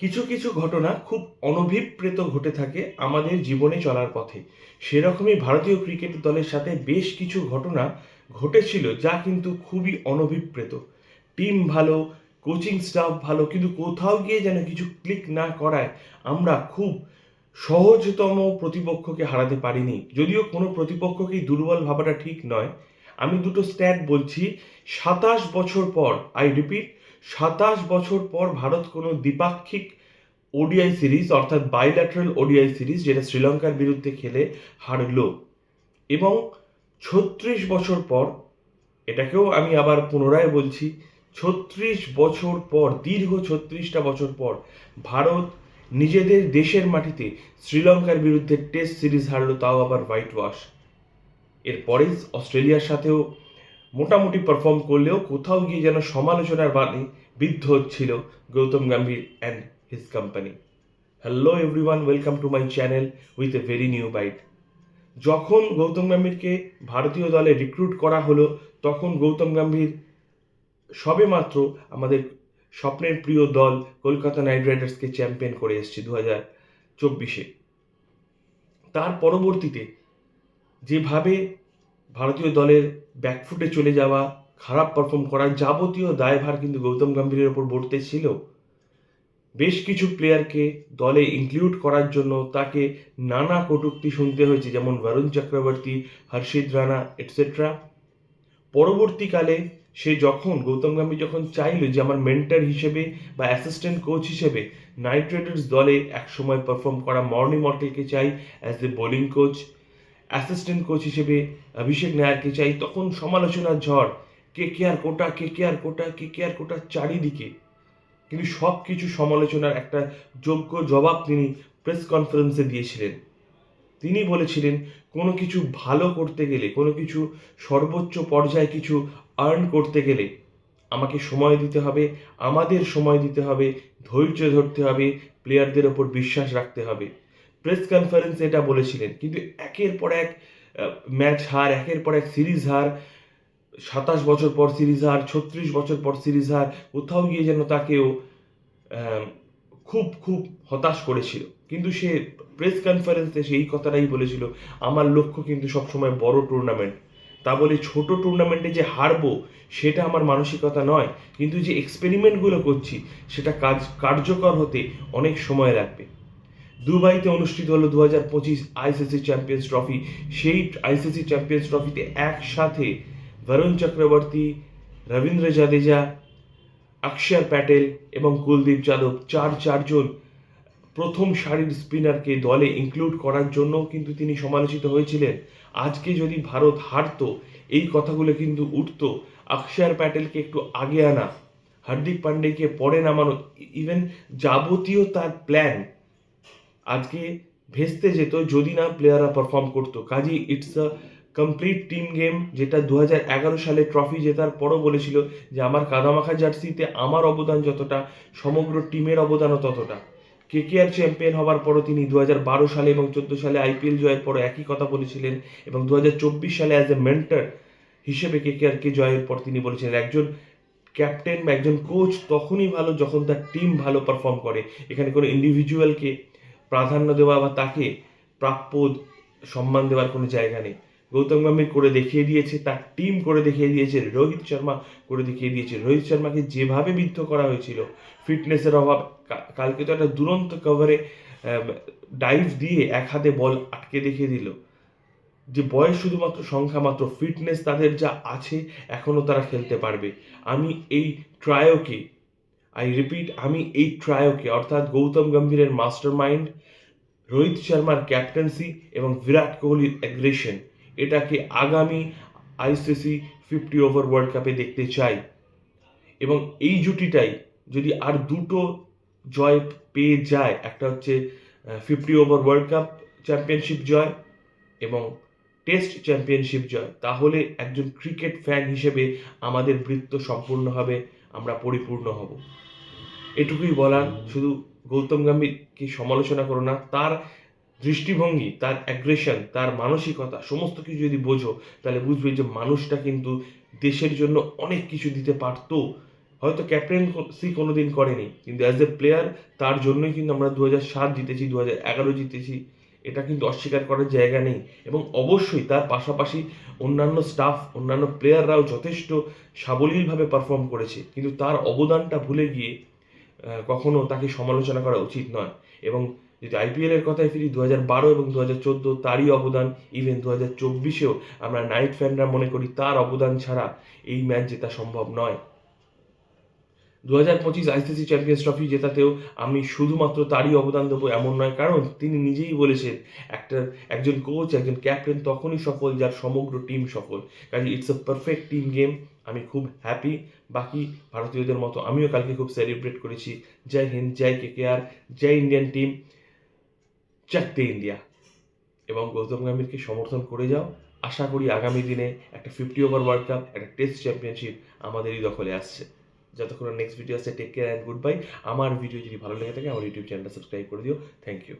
কিছু কিছু ঘটনা খুব অনভিপ্রেত ঘটে থাকে আমাদের জীবনে চলার পথে। সেরকমই ভারতীয় ক্রিকেট দলের সাথে বেশ কিছু ঘটনা ঘটেছিল যা কিন্তু খুবই অনভিপ্রেত। টিম ভালো, কোচিং স্টাফ ভালো, কিন্তু কোথাও গিয়ে যেন কিছু ক্লিক না করায় আমরা খুব সহজতম প্রতিপক্ষকে হারাতে পারিনি। যদিও কোনো প্রতিপক্ষকেই দুর্বল ভাবাটা ঠিক নয়। আমি দুটো স্ট্যাট বলছি, সাতাশ বছর পর আই রিপিট সাতাশ বছর পর ভারত কোনো দ্বিপাক্ষিক ওডিআই সিরিজ অর্থাৎ বাইল্যাটারাল ওডিআই সিরিজ যেটা শ্রীলঙ্কার বিরুদ্ধে খেলে হারলো। এবং ছত্রিশ বছর পর, এটাকেও আমি আবার পুনরায় বলছি, ছত্রিশ বছর পর, দীর্ঘ ছত্রিশটা বছর পর ভারত নিজেদের দেশের মাটিতে শ্রীলঙ্কার বিরুদ্ধে টেস্ট সিরিজ হারলো, তাও আবার হোয়াইট ওয়াশ এরপরে অস্ট্রেলিয়ার সাথেও মোটামুটি পারফর্ম করলেও কোথাও গিয়ে যেন সমালোচনার বাণী বিদ্ধ হচ্ছিল Gautam Gambhir and his company hello everyone welcome to my channel with a very new bite যখন গৌতম গম্ভীরকে ভারতীয় দলে রিক্রুট করা হলো, তখন গৌতম গম্ভীর সবেমাত্র আমাদের স্বপ্নের প্রিয় দল কলকাতা নাইট রাইডার্সকে চ্যাম্পিয়ন করে এসছে দু হাজার চব্বিশে। তার পরবর্তীতে যেভাবে ভারতীয় দলের ব্যাকফুটে চলে যাওয়া, খারাপ পারফর্ম করা যাবতীয় দায়ভার কিন্তু গৌতম গম্ভীরের ওপর বর্তে ছিল। বেশ কিছু প্লেয়ারকে দলে ইনক্লুড করার জন্য তাকে নানা কটূক্তি শুনতে হয়েছে, যেমন বরুণ চক্রবর্তী হর্ষিত রানা এটসেট্রা পরবর্তীকালে সে যখন, গৌতম গম্ভীর যখন চাইল যে আমার মেন্টার হিসেবে বা অ্যাসিস্ট্যান্ট কোচ হিসেবে নাইট রাইডার্স দলে একসময় পারফর্ম করা মর্নি মর্টেলকে চাই as a bowling coach assistant coach হিসেবে অভিষেক নায়ারকে চাই। তখন সমালোচনার ঝড়, কে কে আর কোটা, কে কে আর কোটা, কে কে আর কোটা চারিদিকে। কিন্তু সব কিছু সমালোচনার একটা যোগ্য জবাব তিনি প্রেস কনফারেন্সে দিয়েছিলেন। তিনি বলেছিলেন, কোনো কিছু ভালো করতে গেলে, কোনো কিছু সর্বোচ্চ পর্যায়ে কিছু আর্ন করতে গেলে আমাকে সময় দিতে হবে, আমাদের সময় দিতে হবে, ধৈর্য ধরতে হবে প্লেয়ারদের ওপর বিশ্বাস রাখতে হবে। প্রেস কনফারেন্সে এটা বলেছিলেন। কিন্তু একের পর এক ম্যাচ হার, একের পর এক সিরিজ হার, সাতাশ বছর পর সিরিজ হার, ছত্রিশ বছর পর সিরিজ হার, কোথাও গিয়ে যেন তাকেও খুব খুব হতাশ করেছিল। কিন্তু সে প্রেস কনফারেন্সে সেই কথাটাই বলেছিল, আমার লক্ষ্য কিন্তু সবসময় বড় টুর্নামেন্ট তা বলে ছোট টুর্নামেন্টে যে হারবো, সেটা আমার মানসিকতা নয়, কিন্তু যে এক্সপেরিমেন্টগুলো করছি, সেটা কাজ, কার্যকর হতে অনেক সময় লাগবে। দুবাইতে অনুষ্ঠিত হলো দু হাজার পঁচিশ আইসিসি চ্যাম্পিয়ন্স ট্রফি। সেই আইসিসি চ্যাম্পিয়ন্স ট্রফিতে একসাথে বরুণ চক্রবর্তী রবীন্দ্র জাদেজা অক্ষর প্যাটেল এবং কুলদীপ যাদব চার চারজন প্রথম সারির স্পিনারকে দলে ইনক্লুড করার জন্য কিন্তু তিনি সমালোচিত হয়েছিলেন। আজকে যদি ভারত হারতো, এই কথাগুলো কিন্তু উঠতো। অক্ষর প্যাটেলকে একটু আগে আনা। হার্দিক পান্ডেকে পরে নামানো। ইভেন যাবতীয় তার প্ল্যান আজকে ভেস্তে যেত যদি না প্লেয়াররা পারফর্ম করতো। কাজেই it's a complete team game যেটা দু এগারো সালে ট্রফি জেতার পরও বলেছিল যে আমার কাদামাখা জার্সিতে আমার অবদান যতটা, সমগ্র টিমের অবদানও ততটা। কেকেআর চ্যাম্পিয়ন হওয়ার পরও তিনি দু বারো সালে এবং চোদ্দ সালে আইপিএল জয়ের পরও একই কথা বলেছিলেন এবং দু হাজার চব্বিশ সালে অ্যাজ এ মেন্টার হিসেবে কেকেআরকে জয়ের পর তিনি বলেছিলেন, একজন ক্যাপ্টেন বা একজন কোচ তখনই ভালো যখন তার টিম ভালো পারফর্ম করে। এখানে কোনো ইন্ডিভিজুয়ালকে প্রাধান্য দেওয়া বা তাকে প্রাপ্য সম্মান দেওয়ার কোনো জায়গা নেই। গৌতম গম্ভীর করে দেখিয়ে দিয়েছে, তার টিম করে দেখিয়ে দিয়েছে, রোহিত শর্মা করে দেখিয়ে দিয়েছে। রোহিত শর্মাকে যেভাবে বিদ্ধ করা হয়েছিল ফিটনেসের অভাব কালকে তো একটা দুরন্ত কভারে ডাইভ দিয়ে এক হাতে বল আটকে দেখিয়ে দিল। যে বয়স শুধুমাত্র সংখ্যা মাত্র ফিটনেস তাদের যা আছে এখনও তারা খেলতে পারবে। আমি এই ট্রায়োকে আই রিপিট আমি এই ট্রায়োকে অর্থাৎ গৌতম গম্ভীরের মাস্টার মাইন্ড রোহিত শর্মার ক্যাপ্টেন্সি এবং বিরাট কোহলির অ্যাগ্রেশন এটাকে আগামী আইসিসি ফিফটি ওভার ওয়ার্ল্ড কাপে দেখতে চাই। এবং এই জুটিটাই যদি আর দুটো জয় পেয়ে যায়, একটা হচ্ছে fifty over World Cup championship জয় এবং টেস্ট চ্যাম্পিয়নশিপ জয়, তাহলে একজন ক্রিকেট ফ্যান হিসেবে আমাদের বৃত্ত সম্পূর্ণ হবে, আমরা পরিপূর্ণ হব। এটুকুই বলার, শুধু গৌতম গম্ভীরকে সমালোচনা করো না, তার দৃষ্টিভঙ্গি, তার অ্যাগ্রেশন তার মানসিকতা, সমস্ত কিছু যদি বোঝো, তাহলে বুঝবে যে মানুষটা কিন্তু দেশের জন্য অনেক কিছু দিতে পারতো। হয়তো ক্যাপ্টেন্সি কোনো দিন করেনি, কিন্তু অ্যাজ এ প্লেয়ার তার জন্যই কিন্তু আমরা দু হাজার সাত জিতেছি দু হাজার এগারো জিতেছি। এটা কিন্তু অস্বীকার করার জায়গা নেই এবং অবশ্যই তার পাশাপাশি অন্যান্য স্টাফ অন্যান্য প্লেয়াররাও যথেষ্ট সাবলীলভাবে পারফর্ম করেছে। কিন্তু তার অবদানটা ভুলে গিয়ে কখনো তাকে সমালোচনা করা উচিত নয়। এবং যদি আইপিএল এর কথায় ফিরি দু হাজার বারো এবং দু হাজার চোদ্দ তারই অবদান ইভেন দু হাজার চব্বিশেও আমরা নাইট ফ্যানরা মনে করি তার অবদান ছাড়া এই ম্যাচ জেতা সম্ভব নয়। দু হাজার পঁচিশ আইসিসি চ্যাম্পিয়ন্স ট্রফি জেতাতেও আমি শুধুমাত্র তারই অবদান দেবো এমন নয়, কারণ তিনি নিজেই বলেছেন, একটা একজন কোচ একজন ক্যাপ্টেন তখনই সফল, যার সমগ্র টিম সফল। কাজে it's a perfect team game আমি খুব হ্যাপি বাকি ভারতীয়দের মতো আমিও কালকে খুব সেলিব্রেট করেছি। জয় হিন্দ, জয় কে কে আর জয় ইন্ডিয়ান টিম চাকতে ইন্ডিয়া এবং গৌতম গম্ভীরকে সমর্থন করে যাও। আশা করি আগামী দিনে একটা ফিফটি ওভার ওয়ার্ল্ড কাপ একটা টেস্ট চ্যাম্পিয়নশিপ আমাদেরই দখলে আসছে। যতক্ষণ নেক্সট ভিডিও আসছে take care and good bye আমার ভিডিও যদি ভালো লেগে থাকে, আমার ইউটিউব চ্যানেলটা সাবস্ক্রাইব করে দিও। Thank you